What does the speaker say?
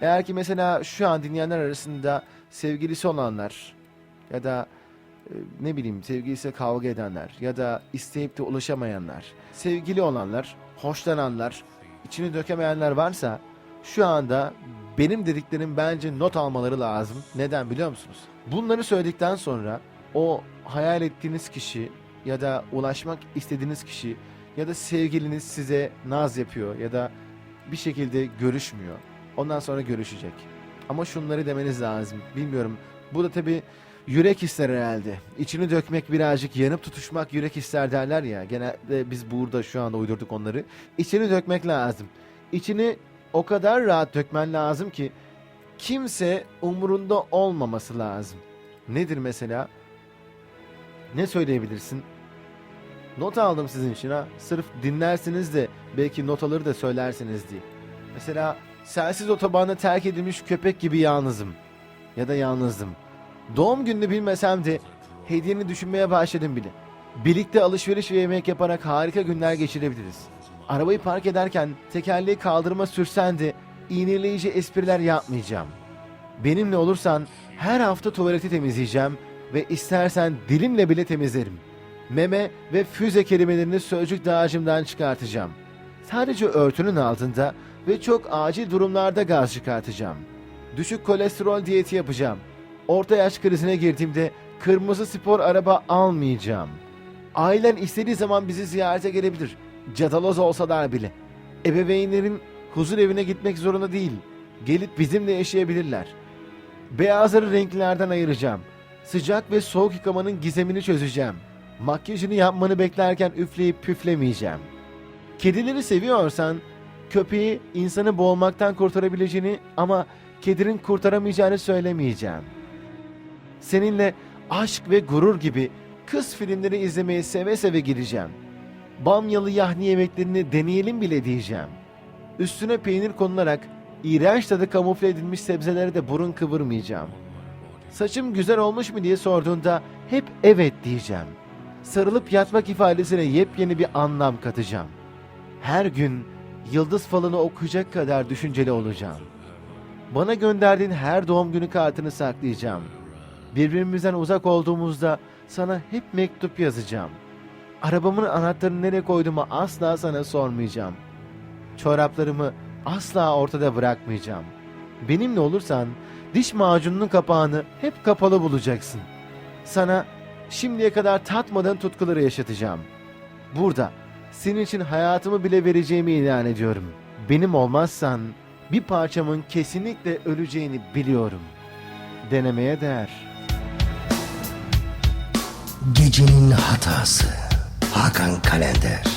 Eğer ki mesela şu an dinleyenler arasında sevgilisi olanlar ya da e, ne bileyim sevgilisiyle kavga edenler ya da isteyip de ulaşamayanlar, sevgili olanlar, hoşlananlar, içini dökemeyenler varsa şu anda benim dediklerim bence not almaları lazım. Neden biliyor musunuz? Bunları söyledikten sonra o hayal ettiğiniz kişi ya da ulaşmak istediğiniz kişi ya da sevgiliniz size naz yapıyor ya da bir şekilde görüşmüyor. Ondan sonra görüşecek. Ama şunları demeniz lazım. Bilmiyorum. Bu da tabii yürek ister herhalde. İçini dökmek birazcık yanıp tutuşmak yürek ister derler ya. Genelde biz burada şu anda uydurduk onları. İçini dökmek lazım. İçini o kadar rahat dökmen lazım ki kimse umurunda olmaması lazım. Nedir mesela? Ne söyleyebilirsin? Not aldım sizin için ha. Sırf dinlersiniz de belki notaları da söylersiniz diye. Mesela sensiz otobanda terk edilmiş köpek gibi yalnızım. Ya da yalnızdım. Doğum gününü bilmesem de hediyeni düşünmeye başladım bile. Birlikte alışveriş ve yemek yaparak harika günler geçirebiliriz. Arabayı park ederken tekerleği kaldırıma sürsen de iğneleyici espriler yapmayacağım. Benimle olursan her hafta tuvaleti temizleyeceğim ve istersen dilimle bile temizlerim. Meme ve füze kelimelerini sözcük dağarcığımdan çıkartacağım. Sadece örtünün altında ve çok acil durumlarda gaz çıkartacağım. Düşük kolesterol diyeti yapacağım. Orta yaş krizine girdiğimde kırmızı spor araba almayacağım. Ailen istediği zaman bizi ziyarete gelebilir. Cadaloz olsalar bile. Ebeveynlerin huzur evine gitmek zorunda değil. Gelip bizimle yaşayabilirler. Beyazları renklerden ayıracağım. Sıcak ve soğuk yıkamanın gizemini çözeceğim. Makyajını yapmanı beklerken üfleyip püflemeyeceğim. Kedileri seviyorsan köpeği insanı boğulmaktan kurtarabileceğini ama kedinin kurtaramayacağını söylemeyeceğim. Seninle aşk ve gurur gibi kız filmleri izlemeye seve seve gireceğim. Bamyalı yahni yemeklerini deneyelim bile diyeceğim. Üstüne peynir konularak iğrenç tadı kamufle edilmiş sebzelere de burun kıvırmayacağım. Saçım güzel olmuş mu diye sorduğunda hep evet diyeceğim. Sarılıp yatmak ifadesine yepyeni bir anlam katacağım. Her gün yıldız falını okuyacak kadar düşünceli olacağım. Bana gönderdiğin her doğum günü kartını saklayacağım. Birbirimizden uzak olduğumuzda sana hep mektup yazacağım. Arabamın anahtarını nereye koyduğumu asla sana sormayacağım. Çoraplarımı asla ortada bırakmayacağım. Benimle olursan diş macununun kapağını hep kapalı bulacaksın. Sana şimdiye kadar tatmadığın tutkuları yaşatacağım. Burada senin için hayatımı bile vereceğimi ilan ediyorum. Benim olmazsan bir parçamın kesinlikle öleceğini biliyorum. Denemeye değer. Gecenin hatası Hakan Kalender